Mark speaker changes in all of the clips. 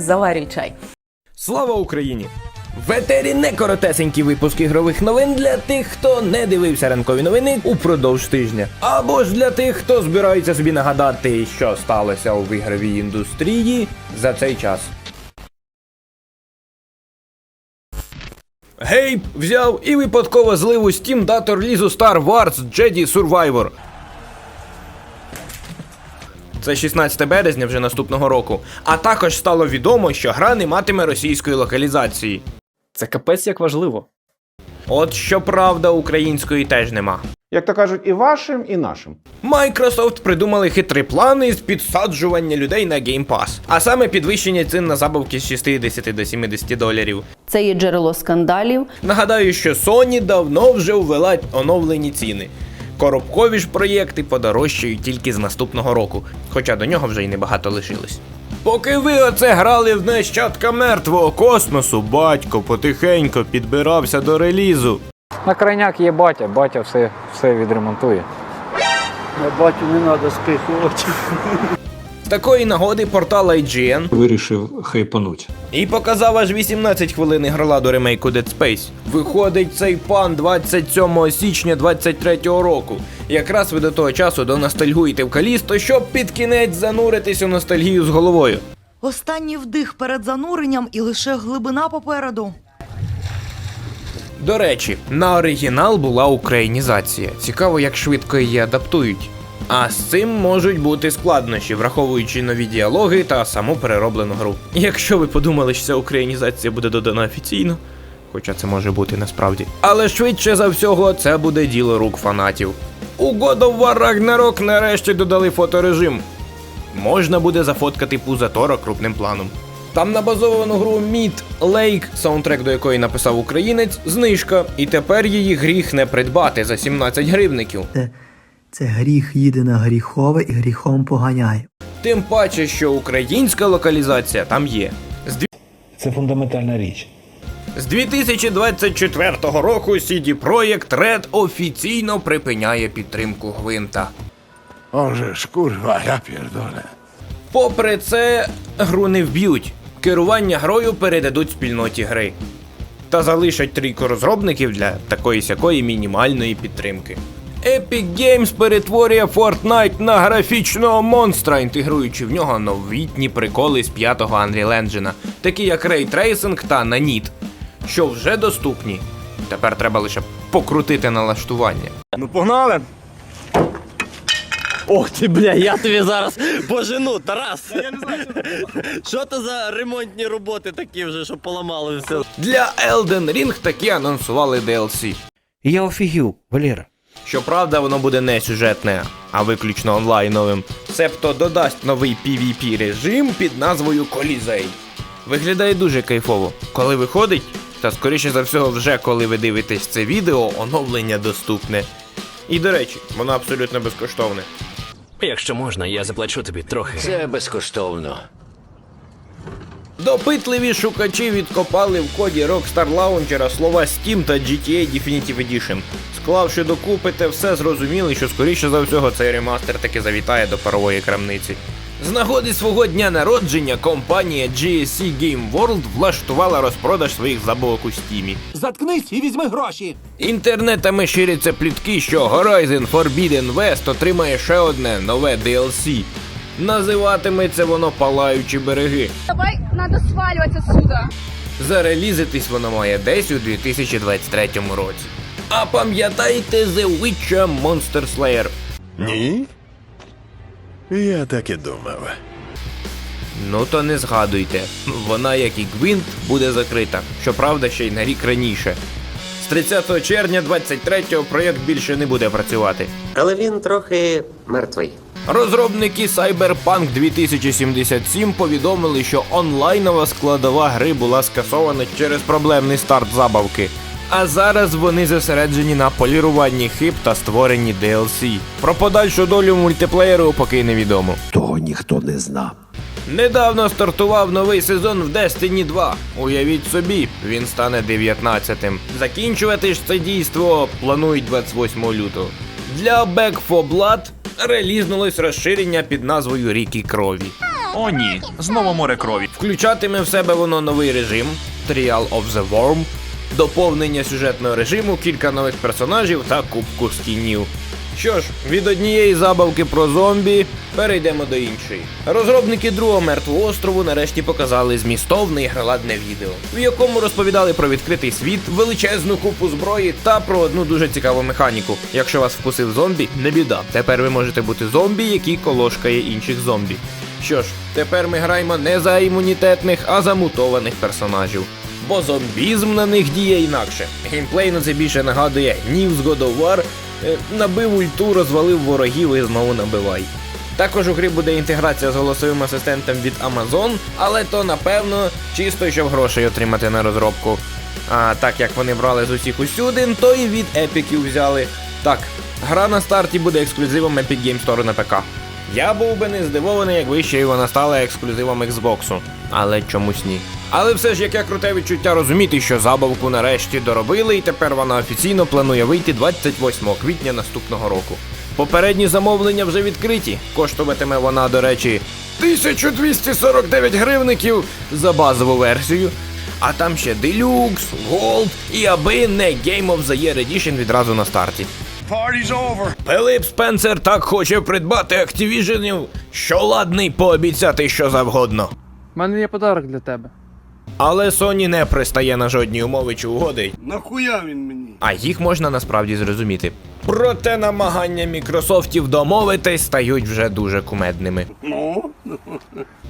Speaker 1: заварюй чай.
Speaker 2: Слава Україні! В етері не коротесенький випуск ігрових новин для тих, хто не дивився ранкові новини упродовж тижня. Або ж для тих, хто збирається собі нагадати, що сталося у ігровій індустрії за цей час. Гейб взяв і випадково злив у Steam дату релізу Star Wars Jedi Survivor. Це 16 березня вже наступного року. А також стало відомо, що гра не матиме російської локалізації.
Speaker 3: Це капець як важливо.
Speaker 2: От щоправда, української теж нема.
Speaker 4: Як то кажуть, і вашим, і нашим.
Speaker 2: Microsoft придумали хитрі плани з підсаджування людей на Game Pass, а саме підвищення цін на забавки з 60 до 70 доларів.
Speaker 1: Це є джерело скандалів.
Speaker 2: Нагадаю, що Sony давно вже ввела оновлені ціни. Коробкові ж проєкти подорожчають тільки з наступного року, хоча до нього вже й небагато лишилось. Поки ви оце грали в нащадка мертвого космосу, батько потихенько підбирався до релізу.
Speaker 3: На крайняк є батя, батя все, все відремонтує.
Speaker 5: Батю не треба спихувати.
Speaker 2: Такої нагоди портал IGN
Speaker 6: вирішив хайпануть.
Speaker 2: і показав аж 18 хвилин ігроладу ремейку Dead Space. Виходить цей пан 27 січня 23-го року. Якраз ви до того часу доностальгуєте в Калісто, щоб під кінець зануритись у ностальгію з головою.
Speaker 7: Останній вдих перед зануренням і лише глибина попереду.
Speaker 2: До речі, на оригінал була українізація. Цікаво, як швидко її адаптують. А з цим можуть бути складнощі, враховуючи нові діалоги та саму перероблену гру. Якщо ви подумали, що ця українізація буде додана офіційно, хоча це може бути насправді. Але швидше за всього, це буде діло рук фанатів. У God of War Ragnarok нарешті додали фоторежим. Можна буде зафоткати пуза Тора крупним планом. Там на базовану гру Mid Lake, саундтрек до якої написав українець, знижка, і тепер її гріх не придбати за 17 гривників.
Speaker 8: Це, гріх їде на гріхове і гріхом поганяє.
Speaker 2: Тим паче, що українська локалізація там є. З дві-
Speaker 9: Це фундаментальна річ.
Speaker 2: З 2024 року CD Projekt Red офіційно припиняє підтримку Гвинта.
Speaker 9: Оже ж, курва, я пірдоле.
Speaker 2: Попри це, гру не вб'ють. Керування грою передадуть спільноті гри. Та залишать трійку розробників для такої сякої мінімальної підтримки. Epic Games перетворює Fortnite на графічного монстра, інтегруючи в нього новітні приколи з п'ятого Unreal Engine, такі як Ray Tracing та Nanit, що вже доступні. Тепер треба лише покрутити налаштування.
Speaker 5: Ну погнали!
Speaker 10: Ох ти, бля, я тобі зараз пожену, Тарас. Я не знаю, що це за ремонтні роботи такі вже, що поламали все.
Speaker 2: Для Elden Ring таки анонсували DLC.
Speaker 9: Я офігів, Валера.
Speaker 2: Щоправда, воно буде не сюжетне, а виключно онлайновим. Себто додасть новий PvP режим під назвою Колізей. Виглядає дуже кайфово. Коли виходить, та скоріше за всього, вже коли ви дивитесь це відео, оновлення доступне. І до речі, воно абсолютно безкоштовне.
Speaker 10: Якщо можна, я заплачу тобі трохи.
Speaker 5: Це безкоштовно.
Speaker 2: Допитливі шукачі відкопали в коді Rockstar Launcher слова Steam та GTA Definitive Edition. Склавши докупи, те все зрозуміли, що скоріше за всього цей ремастер таки завітає до парової крамниці. З нагоди свого дня народження компанія GSC Game World влаштувала розпродаж своїх забавок у стімі.
Speaker 5: Заткнись і візьми гроші!
Speaker 2: Інтернетами ширяться плітки, що Horizon Forbidden West отримає ще одне нове DLC. Називатиметься воно Палаючі береги.
Speaker 11: Давай, надо сваливать отсюда.
Speaker 2: Зарелізитись воно має десь у 2023 році. А пам'ятаєте The Witcher Monster Slayer?
Speaker 9: Ні? Я так і думав.
Speaker 2: Ну то не згадуйте. Вона, як і Гвинт, буде закрита. Щоправда, ще й на рік раніше. З 30 червня 23-го проєкт більше не буде працювати.
Speaker 5: Але він трохи мертвий.
Speaker 2: Розробники Cyberpunk 2077 повідомили, що онлайнова складова гри була скасована через проблемний старт забавки. А зараз вони зосереджені на поліруванні хиб та створенні DLC. Про подальшу долю мультиплеєру поки невідомо.
Speaker 9: Того ніхто не зна.
Speaker 2: Недавно стартував новий сезон в Destiny 2. Уявіть собі, він стане 19-тим. Закінчувати ж це дійство планують 28 лютого. Для Back 4 Blood релізнулось розширення під назвою Ріки Крові.
Speaker 5: О ні, знову море крові.
Speaker 2: Включатиме в себе воно новий режим Trial of the Worm, доповнення сюжетного режиму, кілька нових персонажів та кубку скінів. Що ж, від однієї забавки про зомбі перейдемо до іншої. Розробники другого мертвого острову нарешті показали змістовне і граладне відео, в якому розповідали про відкритий світ, величезну купу зброї та про одну дуже цікаву механіку. Якщо вас вкусив зомбі, не біда. Тепер ви можете бути зомбі, який колошкає інших зомбі. Що ж, тепер ми граємо не за імунітетних, а за мутованих персонажів. Бо зомбізм на них діє інакше. Геймплей на це більше нагадує гнів з Е, набив ульту, розвалив ворогів і знову набивай. Також у грі буде інтеграція з голосовим асистентом від Amazon, але то напевно чисто щоб грошей отримати на розробку. А так як вони брали з усіх усюди, то і від епіків взяли. Так, гра на старті буде ексклюзивом Epic Game Store на ПК. Я був би не здивований, якби ще й вона стала ексклюзивом Xbox, але чомусь ні. Але все ж яке круте відчуття розуміти, що забавку нарешті доробили, і тепер вона офіційно планує вийти 28 квітня наступного року. Попередні замовлення вже відкриті. Коштуватиме вона, до речі, 1249 гривників за базову версію. А там ще Deluxe, Gold і аби не Game of the Year Edition відразу на старті. Пилип Спенсер так хоче придбати Activision, що ладний пообіцяти що завгодно.
Speaker 3: У мене є подарок для тебе.
Speaker 2: Але Sony не пристає на жодні умови чи угоди,
Speaker 9: Нахуя він мені?
Speaker 2: а їх можна насправді зрозуміти. Проте намагання Мікрософтів домовитись стають вже дуже кумедними.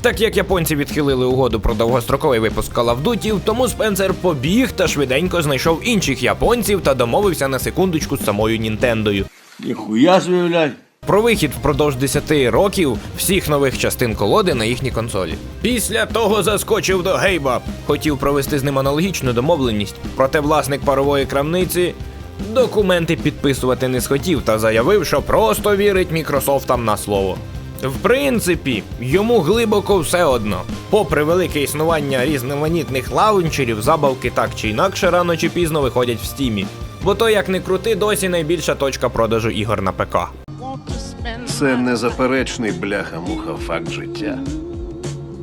Speaker 2: Так як японці відхилили угоду про довгостроковий випуск Call of Duty, тому Спенсер побіг та швиденько знайшов інших японців та домовився на секундочку з самою Нінтендою.
Speaker 9: Ніхуя блядь.
Speaker 2: Про вихід впродовж 10 років всіх нових частин колоди на їхній консолі. Після того заскочив до Гейба. Хотів провести з ним аналогічну домовленість, проте власник парової крамниці документи підписувати не схотів та заявив, що просто вірить Мікрософтам на слово. В принципі, йому глибоко все одно. Попри велике існування різноманітних лаунчерів, забавки так чи інакше рано чи пізно виходять в стімі. Бо то, як не крути, досі найбільша точка продажу ігор на ПК.
Speaker 9: Це незаперечний бляха-муха факт життя.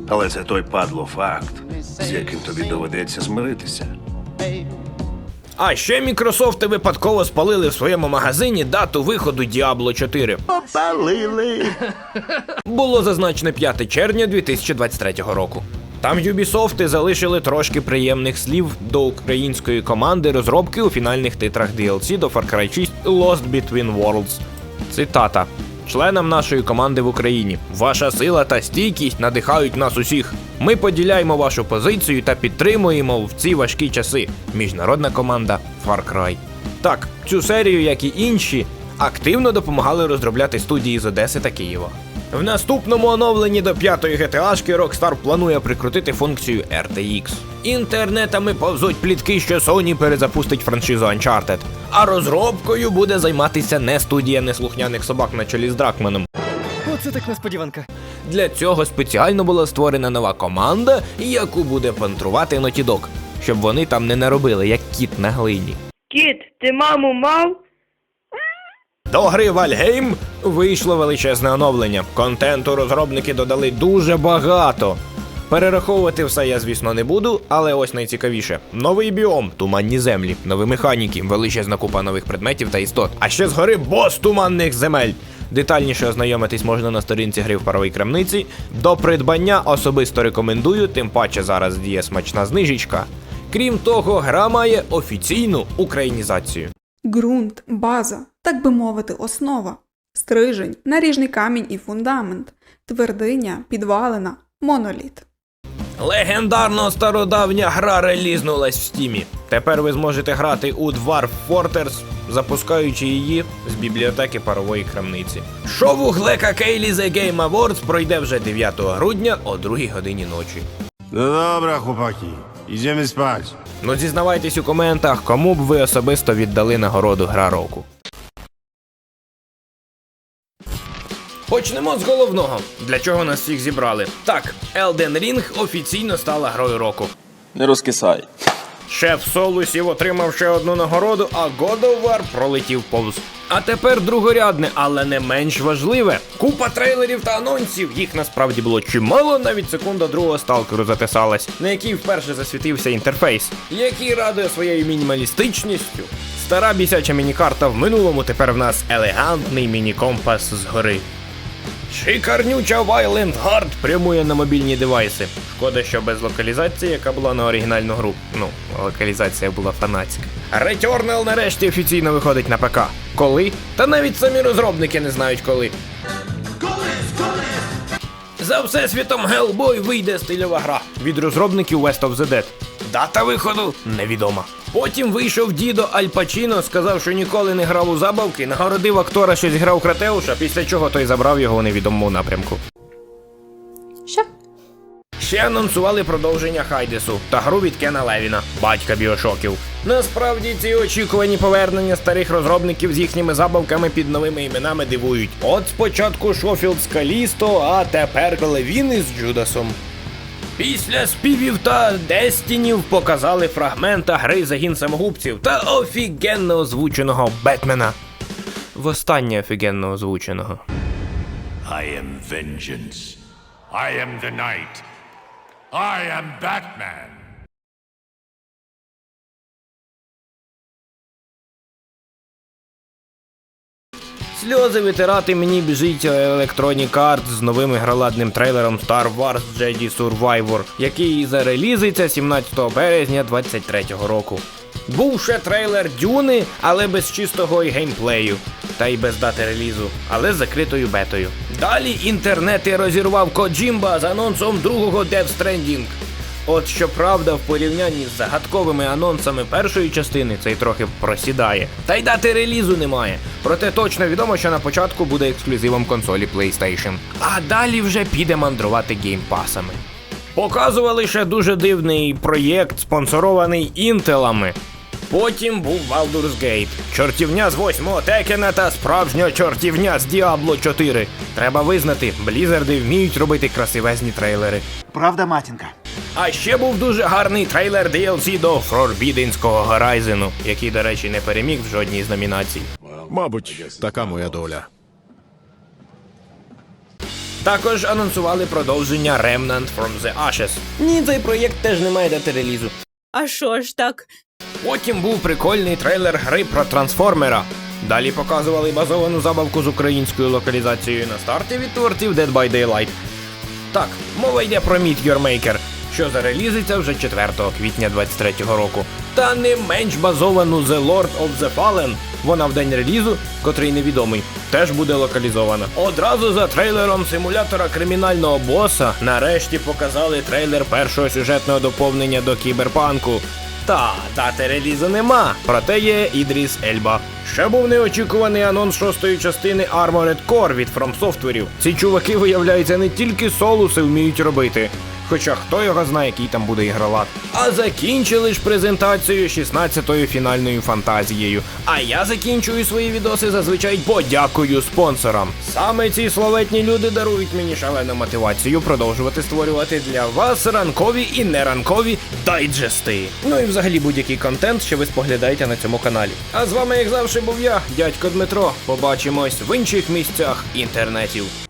Speaker 9: Але це той падло факт, з яким тобі доведеться змиритися.
Speaker 2: А ще Мікрософти випадково спалили в своєму магазині дату виходу Diablo 4.
Speaker 9: Попалили!
Speaker 2: Було зазначено 5 червня 2023 року. Там Юбісофти залишили трошки приємних слів до української команди розробки у фінальних титрах DLC до Far Cry 6 Lost Between Worlds. Цитата. Членам нашої команди в Україні. Ваша сила та стійкість надихають нас усіх. Ми поділяємо вашу позицію та підтримуємо в ці важкі часи. Міжнародна команда Far Cry. Так, цю серію, як і інші, активно допомагали розробляти студії з Одеси та Києва. В наступному оновленні до п'ятої GTA-шки Rockstar планує прикрутити функцію RTX. Інтернетами повзуть плітки, що Sony перезапустить франшизу Uncharted. А розробкою буде займатися не студія неслухняних собак на чолі з Дракманом.
Speaker 10: Оце так несподіванка.
Speaker 2: Для цього спеціально була створена нова команда, яку буде пантрувати Dog, щоб вони там не наробили, як кіт на глині.
Speaker 11: Кіт, ти маму мав?
Speaker 2: До гри Valheim вийшло величезне оновлення. Контенту розробники додали дуже багато. Перераховувати все я, звісно, не буду, але ось найцікавіше: новий біом, туманні землі, нові механіки, величезна купа нових предметів та істот. А ще згори бос туманних земель. Детальніше ознайомитись можна на сторінці гри в паровій крамниці. До придбання особисто рекомендую, тим паче зараз діє смачна знижечка. Крім того, гра має офіційну українізацію.
Speaker 11: Ґрунт, база, так би мовити, основа. Стрижень, наріжний камінь і фундамент. Твердиня, підвалина, моноліт.
Speaker 2: Легендарно стародавня гра релізнулась в стімі. Тепер ви зможете грати у Dwarf Fortress, запускаючи її з бібліотеки парової крамниці. Шоу Глека Кейлі The Game Awards пройде вже 9 грудня о 2 годині ночі.
Speaker 9: Ну добре, хлопаки, ідемо спать.
Speaker 2: Ну зізнавайтесь у коментах, кому б ви особисто віддали нагороду гра року. Почнемо з головного. Для чого нас всіх зібрали? Так, Elden Ring офіційно стала грою року.
Speaker 5: Не розкисай.
Speaker 2: Шеф Солусів отримав ще одну нагороду, а God of War пролетів повз. А тепер другорядне, але не менш важливе. Купа трейлерів та анонсів. Їх насправді було чимало, навіть секунда другого сталкеру затисалась, на якій вперше засвітився інтерфейс, який радує своєю мінімалістичністю. Стара бісяча мінікарта в минулому, тепер в нас елегантний міні-компас згори. Шикарнюча Violent Heart прямує на мобільні девайси. Шкода, що без локалізації, яка була на оригінальну гру. Ну, локалізація була фанатська. Returnal нарешті офіційно виходить на ПК. Коли? Та навіть самі розробники не знають коли. За всесвітом Hellboy вийде стильова гра від розробників West of the Dead. Дата виходу невідома. Потім вийшов дідо Аль Пачіно, сказав, що ніколи не грав у забавки, нагородив актора, що зіграв Кратеуша, після чого той забрав його у невідомому напрямку.
Speaker 11: Що?
Speaker 2: Ще анонсували продовження Хайдесу та гру від Кена Левіна, батька біошоків. Насправді ці очікувані повернення старих розробників з їхніми забавками під новими іменами дивують. От спочатку Шофілд з Калісто, а тепер Левін із Джудасом. Після співів та Дестінів показали фрагмента гри загін самогубців та офігенно озвученого Бетмена. Востаннє офігенно озвученого.
Speaker 5: I am vengeance. I am the night. I am Batman.
Speaker 2: Сльози витирати мені біжить Electronic Arts з новим ігроладним трейлером Star Wars Jedi Survivor, який зарелізиться 17 березня 2023 року. Був ще трейлер Дюни, але без чистого і геймплею, та й без дати релізу, але з закритою бетою. Далі інтернети розірвав Коджімба з анонсом другого Death Stranding. От щоправда, в порівнянні з загадковими анонсами першої частини цей трохи просідає. Та й дати релізу немає. Проте точно відомо, що на початку буде ексклюзивом консолі PlayStation. А далі вже піде мандрувати геймпасами. Показували ще дуже дивний проєкт, спонсорований інтелами. Потім був Baldur's Gate, чортівня з 8-го Текена та справжня чортівня з Diablo 4. Треба визнати, блізарди вміють робити красивезні трейлери.
Speaker 6: Правда, матінка?
Speaker 2: А ще був дуже гарний трейлер DLC до Forbiddenського Horizon, який, до речі, не переміг в жодній з номінацій.
Speaker 5: Мабуть, така моя доля.
Speaker 2: Також анонсували продовження Remnant from the Ashes. Ні, цей проєкт теж не має дати релізу.
Speaker 12: А що ж так?
Speaker 2: Потім був прикольний трейлер гри про трансформера. Далі показували базовану забавку з українською локалізацією на старті від творців Dead by Daylight. Так, мова йде про Meet Your Maker, що зарелізиться вже 4 квітня 23-го року. Та не менш базовану The Lord of the Fallen. Вона в день релізу, котрий невідомий, теж буде локалізована. Одразу за трейлером симулятора кримінального боса нарешті показали трейлер першого сюжетного доповнення до кіберпанку. Та дати релізу нема, проте є Ідріс Ельба. Ще був неочікуваний анонс шостої частини Armored Core від From Software. Ці чуваки, виявляється, не тільки солуси вміють робити. Хоча хто його знає, який там буде ігролад. А закінчили ж презентацію 16-ю фінальною фантазією. А я закінчую свої відоси зазвичай подякою спонсорам. Саме ці славетні люди дарують мені шалену мотивацію продовжувати створювати для вас ранкові і неранкові дайджести. Ну і взагалі будь-який контент, що ви споглядаєте на цьому каналі. А з вами, як завжди, був я, дядько Дмитро. Побачимось в інших місцях інтернетів.